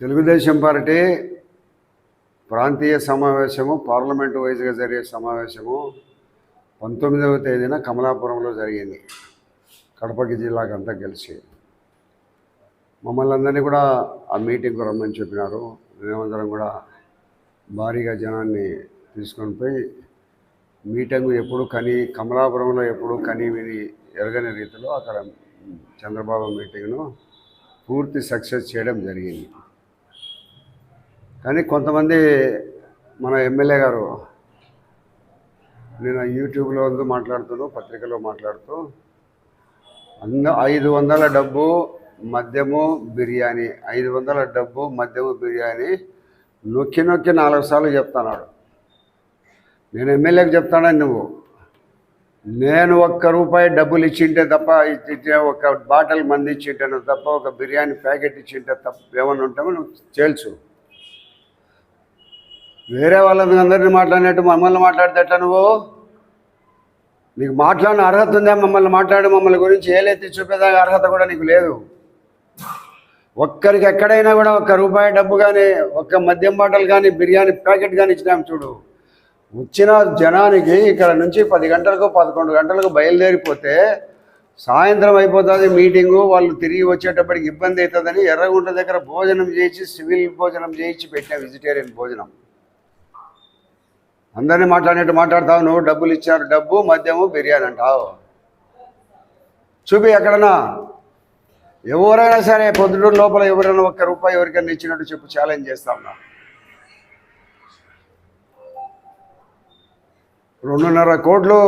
Telugu Desam party ప్రాంతీయ సమావేశము parliament వైజ్గా జరిగే సమావేశము పంతొమ్మిదవ తేదీన కమలాపురంలో జరిగింది. కడపకి జిల్లాకు అంతా కలిసి మమ్మల్ని అందరినీ కూడా ఆ మీటింగ్కు రమ్మని చెప్పినారు. మేమందరం కూడా భారీగా జనాన్ని తీసుకొని పోయి మీటింగ్ ఎప్పుడు కని కమలాపురంలో ఎప్పుడు కని విని ఎరగని రీతిలో అక్కడ చంద్రబాబు మీటింగ్ను పూర్తి సక్సెస్ చేయడం జరిగింది. కానీ కొంతమంది మన ఎమ్మెల్యే గారు నేను యూట్యూబ్లో అందు మాట్లాడుతూ పత్రికలో మాట్లాడుతూ అంద ఐదు వందల డబ్బు మద్యము బిర్యానీ ఐదు వందల డబ్బు మద్యము బిర్యానీ నొక్కి నొక్కి నాలుగు సార్లు చెప్తున్నాడు. నేను ఎమ్మెల్యేకి చెప్తానని నువ్వు? నేను ఒక్క రూపాయి డబ్బులు ఇచ్చింటే తప్ప ఇచ్చింటే ఒక బాటిల్ మంది ఇచ్చింటే తప్ప ఒక బిర్యానీ ప్యాకెట్ ఇచ్చింటే తప్ప ఏమన్నా ఉంటామో నువ్వు తేల్చు. వేరే వాళ్ళని అందరినీ మాట్లాడినట్టు మమ్మల్ని మాట్లాడితే ఎట్లా నువ్వు? నీకు మాట్లాడిన అర్హత ఉందా? మమ్మల్ని మాట్లాడి మమ్మల్ని గురించి ఏలెత్తి చూపేదానికి అర్హత కూడా నీకు లేదు. ఒక్కరికి ఎక్కడైనా కూడా ఒక్క రూపాయి డబ్బు కానీ ఒక్క మద్యం బాటలు కానీ బిర్యానీ ప్యాకెట్ కానీ ఇచ్చినాం చూడు. వచ్చిన జనానికి ఇక్కడ నుంచి పది గంటలకు పదకొండు గంటలకు బయలుదేరిపోతే సాయంత్రం అయిపోతుంది మీటింగు వాళ్ళు తిరిగి వచ్చేటప్పటికి ఇబ్బంది అవుతుందని ఎర్రగుంట దగ్గర భోజనం చేసి సివిల్ భోజనం చేయించి పెట్టిన వెజిటేరియన్ భోజనం. అందరినీ మాట్లాడినట్టు మాట్లాడతావు నువ్వు డబ్బులు ఇచ్చారు డబ్బు మద్యము బిర్యానీ అంటావు. చూపి ఎక్కడన్నా. ఎవరైనా సరే పొద్దుటూరు లోపల ఎవరైనా ఒక్క రూపాయి ఎవరికైనా ఇచ్చినట్టు చెప్పు ఛాలెంజ్ చేస్తా ఉన్నా. రెండున్నర కోట్లు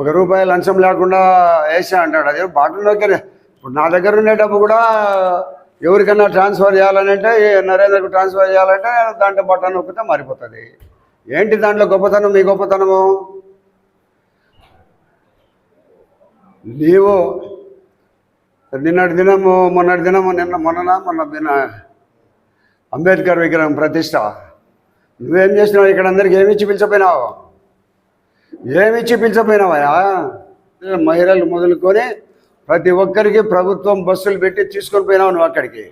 ఒక రూపాయి లంచం లేకుండా వేసా అంటాడు. అదే బాటలోకి ఇప్పుడు నా దగ్గర ఉండే డబ్బు కూడా ఎవరికైనా ట్రాన్స్ఫర్ చేయాలని అంటే నరేంద్రకు ట్రాన్స్ఫర్ చేయాలంటే దాంట్లో బటన్ నొక్కితే మారిపోతుంది. ఏంటి దాంట్లో గొప్పతనం మీ గొప్పతనము? నీవు నిన్నటి దినము మొన్నటి దినము నిన్న మొన్న మొన్న దిన అంబేద్కర్ విగ్రహం ప్రతిష్ట. నువ్వేం చేసినావు? ఇక్కడ అందరికి ఏమిచ్చి పిలిచిపోయినావు? ఏమిచ్చి పిలిచిపోయినావయా మహిళలు మొదలుకొని ప్రతి ఒక్కరికి ప్రభుత్వం బస్సులు పెట్టి తీసుకొని పోయినావు నువ్వు అక్కడికి.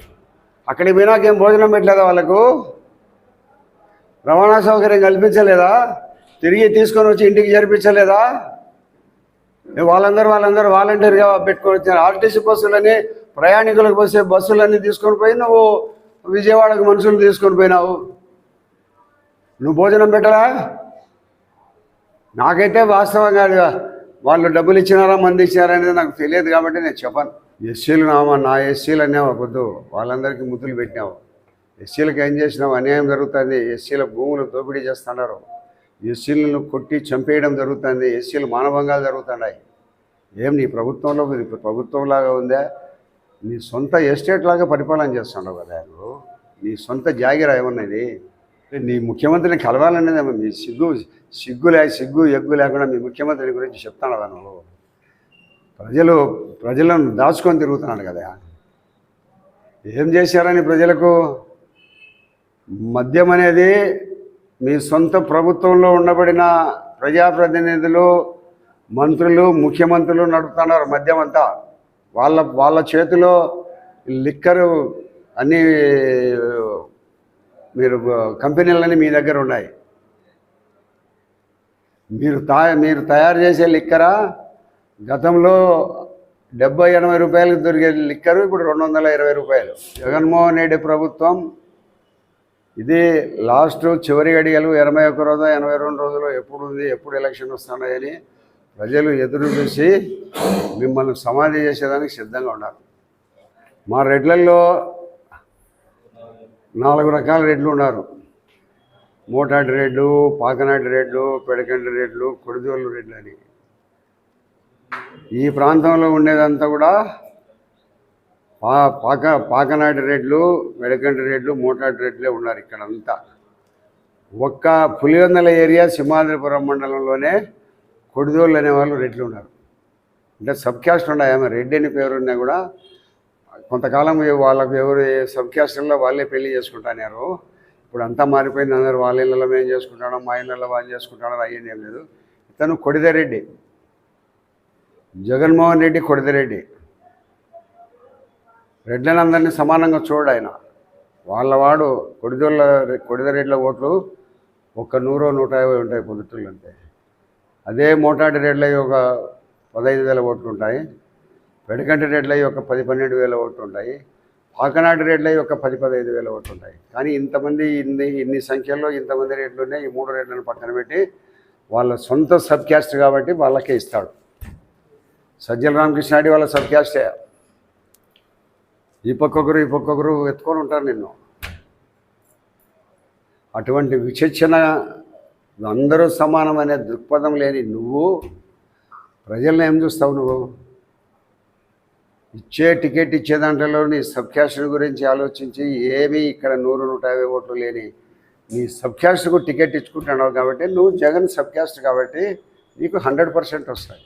అక్కడికి పోయినాకేం భోజనం పెట్టలేదా వాళ్ళకు? రవాణా సౌకర్యం కల్పించలేదా? తిరిగి తీసుకొని వచ్చి ఇంటికి చేర్పించలేదా? వాళ్ళందరూ వాళ్ళందరూ వాలంటీర్గా పెట్టుకొని వచ్చారు. ఆర్టీసీ బస్సులని ప్రయాణికులకు వచ్చే బస్సులన్నీ తీసుకొని పోయి నువ్వు విజయవాడకు మనుషులు తీసుకొని పోయినావు. నువ్వు భోజనం పెట్టరా నాకైతే వాస్తవంగా అది వాళ్ళు డబ్బులు ఇచ్చినారా మంది ఇచ్చినారా అనేది నాకు తెలియదు కాబట్టి నేను చెప్పను. ఎస్సీలు నామా నా ఎస్సీలు అనేవా వద్దు వాళ్ళందరికీ ముద్దులు పెట్టినావు. ఎస్సీలకు ఏం చేసినావు అన్యాయం జరుగుతుంది. ఎస్సీల భూములు దోపిడీ చేస్తున్నారు. ఎస్సీలను కొట్టి చంపేయడం జరుగుతుంది. ఎస్సీలు మానభంగాలు జరుగుతున్నాయి. ఏం నీ ప్రభుత్వంలో ప్రభుత్వం ప్రభుత్వంలాగా ఉందా? నీ సొంత ఎస్టేట్ లాగా పరిపాలన చేస్తున్నావు కదా నువ్వు. నీ సొంత జాగిరా ఏమన్నది? నీ ముఖ్యమంత్రిని కలవాలనేది మీ సిగ్గు సిగ్గు లే సిగ్గు ఎగ్గు లేకుండా మీ ముఖ్యమంత్రి గురించి చెప్తాను కదా నువ్వు? ప్రజలు ప్రజలను దాచుకొని తిరుగుతున్నాడు కదా. ఏం చేశారని ప్రజలకు? మద్యం అనేది మీ సొంత ప్రభుత్వంలో ఉండబడిన ప్రజాప్రతినిధులు మంత్రులు ముఖ్యమంత్రులు నడుపుతున్నారు మద్యం అంతా. వాళ్ళ వాళ్ళ చేతిలో లిక్కరు అన్ని మీరు కంపెనీలన్నీ మీ దగ్గర ఉన్నాయి. మీరు తా మీరు తయారు చేసే లిక్కరా? గతంలో డెబ్బై ఎనభై రూపాయలకు దొరికే లిక్కరు ఇప్పుడు రెండు వందల ఇరవై రూపాయలు. జగన్మోహన్ రెడ్డి ప్రభుత్వం ఇది లాస్ట్ చివరి గడియలు ఇరవై ఒక్క రోజు ఎనభై రెండు రోజులు ఎప్పుడు ఉంది ఎప్పుడు ఎలక్షన్ వస్తున్నాయని ప్రజలు ఎదురు చూసి మిమ్మల్ని సమాధి చేసేదానికి సిద్ధంగా ఉన్నారు. మా రెడ్లల్లో నాలుగు రకాల రెడ్లు ఉన్నారు. మోటాటి రెడ్లు పాకనాటి రెడ్లు పెడకంటి రెడ్లు కొడిదోళ్ళు రెడ్లు అని. ఈ ప్రాంతంలో ఉండేదంతా కూడా పా పాక పాకనాటి రెడ్లు వెడకంటి రెడ్లు మోటాటి రెడ్లే ఉన్నారు ఇక్కడ అంతా ఒక్క పులివెందల ఏరియా సింహాద్రిపురం మండలంలోనే కొడిదోళ్ళు అనేవాళ్ళు రెడ్లు ఉన్నారు. అంటే సబ్ క్యాస్ట్ ఉన్నాయేమో రెడ్డి అని పేరు ఉన్నా కూడా కొంతకాలం వాళ్ళకు ఎవరు సబ్ క్యాస్ట్లో వాళ్ళే పెళ్ళి చేసుకుంటున్నారు ఇప్పుడు అంతా మారిపోయింది అందరు వాళ్ళ ఇళ్ళలో మేము చేసుకుంటాను మా ఇళ్ళలో వాళ్ళు చేసుకుంటాను అయ్యేది ఏం లేదు. ఇతను కొడిదరెడ్డి జగన్మోహన్ రెడ్డి కొడిదరెడ్డి రెడ్లని అందరినీ సమానంగా చూడు ఆయన. వాళ్ళవాడు కొడిదొల్ల కొడిదరెడ్ల ఓట్లు ఒక నూరో నూట యాభై ఉంటాయి పొద్దుటూళ్ళు అంటే. అదే మోటాటి రేట్ల ఒక పదహైదు వేల ఓట్లు ఉంటాయి. వెడకంటి రేట్ల ఒక పది పన్నెండు వేల ఓట్లు ఉంటాయి. పాకనాటి రేట్ల ఒక పది పదహైదు వేల ఓట్లు ఉంటాయి. కానీ ఇంతమంది ఇన్ని ఇన్ని సంఖ్యలో ఇంతమంది రేట్లు ఉన్నాయి ఈ మూడు రేట్లను పక్కన పెట్టి వాళ్ళ సొంత సబ్ క్యాస్ట్ కాబట్టి వాళ్ళకే ఇస్తాడు. సజ్జల రామకృష్ణాడి వాళ్ళ సబ్ క్యాస్టే ఈ పక్కొకరు ఈ పక్కొకరు ఎత్తుకొని ఉంటారు నిన్ను. అటువంటి విచక్షణ అందరూ సమానమనే దృక్పథం లేని నువ్వు ప్రజలను ఏం చూస్తావు నువ్వు? ఇచ్చే టికెట్ ఇచ్చే దాంట్లో నీ సబ్క్యాస్ట్ల గురించి ఆలోచించి ఏమీ ఇక్కడ నూరు నూట యాభై ఓట్లు లేని నీ సబ్క్యాస్ట్కు టికెట్ ఇచ్చుకుంటున్నావు కాబట్టి నువ్వు జగన్ సబ్క్యాస్ట్ కాబట్టి నీకు హండ్రెడ్ పర్సెంట్ వస్తాయి.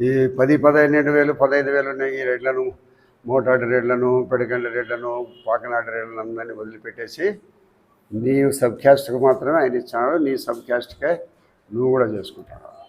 ఈ పది పదిహేను వేలు పదహైదు వేలు ఉన్నాయి ఈ రేట్లను. మోటాటి రేట్లను పెడకండి రేట్లను పాకనాటి రేట్లను అందరినీ వదిలిపెట్టేసి నీ సబ్కాస్ట్కి మాత్రమే ఆయన ఇచ్చాడు నీ సబ్ క్యాస్ట్కే నువ్వు కూడా చేసుకుంటావు?